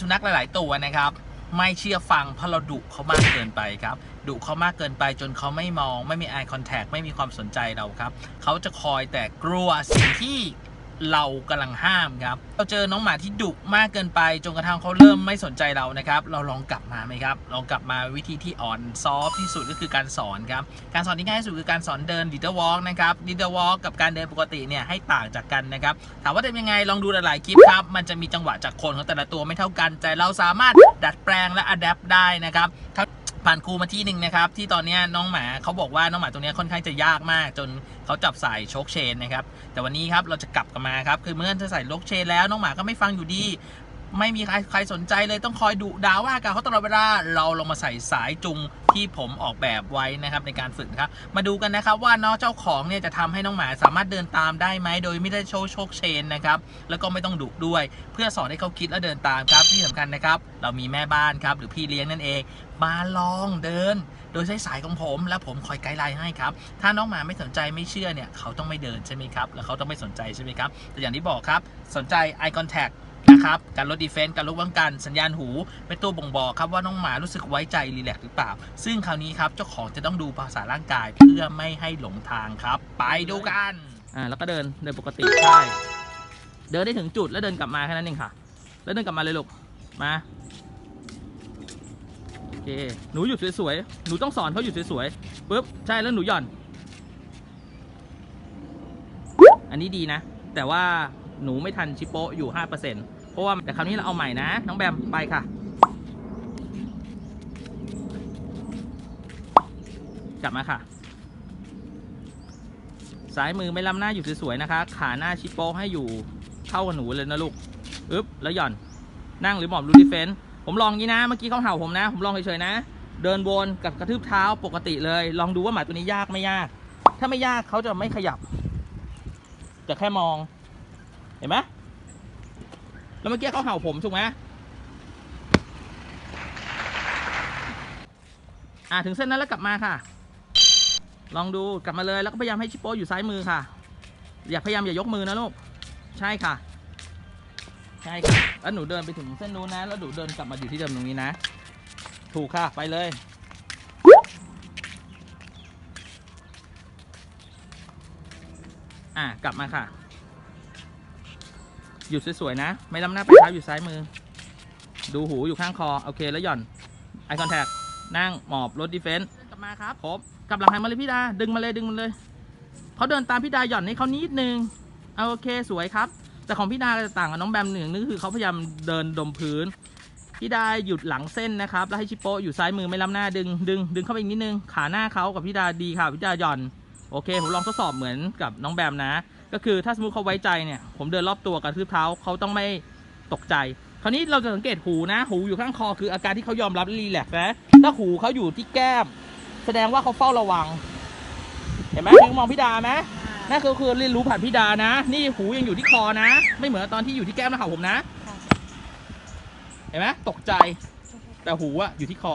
สุนัขหลาย ๆ ตัวนะครับ ไม่เชื่อฟังเพราะเราดุเขามากเกินไปครับดุเขามากเกินไปจนเขาไม่มอง ไม่มี eye contact ไม่มีความสนใจเราครับเขาจะคอยแต่กลัวสิ่งที่ เรากำลังห้ามครับ เราเจอน้องหมาที่ดุมากเกินไปจนกระทั่งเขาเริ่มไม่สนใจเรานะครับ เราลองกลับมาไหมครับ ลองกลับมาวิธีที่อ่อนซอฟที่สุดก็คือการสอนครับ การสอนที่ง่ายที่สุดคือการสอนเดิน little walk นะครับ little walk กับการเดินปกติเนี่ยให้ต่างจากกันนะครับ ถามว่าทำยังไงลองดูหลายๆคลิปครับ มันจะมีจังหวะจากคนของแต่ละตัวไม่เท่ากันแต่เราสามารถดัดแปลงและ adapt ได้นะครับ ผ่านครูมาที่หนึ่งนะครับ ที่ตอนนี้น้องหมาเขาบอกว่าน้องหมาตัวนี้ค่อนข้างจะยากมาก จนเขาจับสายโชคเชนนะครับ แต่วันนี้ครับเราจะกลับกันมาครับ คือเมื่อจะใส่โลกเชนแล้วน้องหมาก็ไม่ฟังอยู่ดี ไม่มีใครใครสนใจเลยต้องคอยดุด่าว่ากันเขาตลอดเวลาเราลองมาใส่สายจุงที่ผมออกแบบไว้นะครับในการฝึกครับมาดูกันนะครับว่าน้องเจ้าของเนี่ยจะทำให้น้องหมาสามารถเดินตามได้ไหมโดยไม่ได้โชว์โชคเชนนะครับแล้วก็ไม่ต้องดุด้วย เพื่อสอนให้เขาคิดและเดินตามครับที่สำคัญนะครับ เรามีแม่บ้านครับหรือพี่เลี้ยงนั่นเอง มาลองเดิน โดยใช้สายของผม และผมคอยไกด์ไลน์ให้ครับถ้าน้องหมาไม่สนใจไม่เชื่อเนี่ยเขาต้องไม่เดินใช่ไหมครับแล้วเขาต้องไม่สนใจใช่ไหมครับแต่อย่างที่บอกครับสนใจ eye contact นะครับการลดดีเฟนต์การลดป้องกันสัญญาณหู เป็นตัวบ่งบอกครับว่าน้องหมารู้สึกไว้ใจรีแลกหรือเปล่า ซึ่งคราวนี้ครับเจ้าของจะต้องดูภาษาร่างกายเพื่อไม่ให้หลงทางครับ ไปดูกัน อ่าแล้วก็เดินเดินปกติใช่เดินได้ถึงจุดแล้วเดินกลับมาแค่นั้นเองค่ะ แล้วเดินกลับมาเลยลูกมาโอเคหนูหยุดสวยๆหนูต้องสอนเขาหยุดสวยๆปุ๊บใช่แล้วหนูหย่อน อันนี้ดีนะ แต่ว่าหนูไม่ทันชิปโปะอยู่5%เปอร์เซ็นต์ พราะว่าแต่คราวนี้เราเอาใหม่นะ น้องแบมไปค่ะกลับมาค่ะซ้ายมือไม่ล้ำหน้าอยู่สวยๆนะคะ ขาหน้าชิปโปะให้อยู่เท่ากับหนูเลยนะลูกอึ๊บแล้วหย่อน นั่งหรือหมอบรูดิเฟนต์ผมลองงี้นะ เมื่อกี้เขาเห่าผมนะ ผมลองเฉยๆนะ เดินวนกับกระทืบเท้าปกติเลย ลองดูว่าหมาตัวนี้ยากไม่ยาก ถ้าไม่ยากเขาจะไม่ขยับ จะแค่มอง เห็นไหม แล้วเมื่อกี้เขาเห่าผมถูกไหมอ่าถึงเส้นนั้นแล้วกลับมาค่ะ ลองดูกลับมาเลยแล้วก็พยายามให้ชิปโป้อยู่ซ้ายมือค่ะ อย่าพยายามอย่ายกมือนะลูกใช่ค่ะ ใช่ค่ะแล้วหนูเดินไปถึงเส้นนู้นนะ แล้วหนูเดินกลับมาอยู่ที่เดิมตรงนี้นะ ถูกค่ะไปเลยอะกลับมาค่ะ หยุดสวยๆนะ ไม่ล้ำหน้าไปเท้าอยู่ซ้ายมือ ดูหูอยู่ข้างคอ โอเค แล้วหย่อนไอคอนแทคนั่งหมอบรถดีเฟนต์กลับมาครับครบกลับหลังหันมาเลยพี่ดา ดึงมาเลยดึงมาเลย เขาเดินตามพี่ดาหย่อนให้เขานิดนึงเอาโอเคสวยครับ แต่ของพี่ดาจะต่างกับน้องแบมหนึ่งนึงคือเขาพยายามเดินดมพื้น พี่ดาหยุดหลังเส้นนะครับ แล้วให้ชิปโปะอยู่ซ้ายมือไม่ล้ำหน้าดึงดึงดึงเข้าไปอีกนิดนึง ขาหน้าเขากับพี่ดาดีค่ะพี่ดาหย่อน โอเคผมลองทดสอบเหมือนกับน้องแบมนะ ก็คือถ้าสมมติเขาไว้ใจเนี่ย ผมเดินรอบตัวกระทืบเท้าเขาต้องไม่ตกใจ คราวนี้เราจะสังเกตหูนะ หูอยู่ข้างคอคืออาการที่เขายอมรับและรีแลกซ์นะถ้าหูเขาอยู่ที่แก้ม แสดงว่าเขาเฝ้าระวัง เห็นไหมคือมองพี่ดาไหมนั่นก็คือเรียนรู้ผ่านพี่ดานะ นี่หูยังอยู่ที่คอนะ ไม่เหมือนตอนที่อยู่ที่แก้มแล้วเห่าผมนะ เห็นไหมตกใจ แต่หูอะอยู่ที่คอ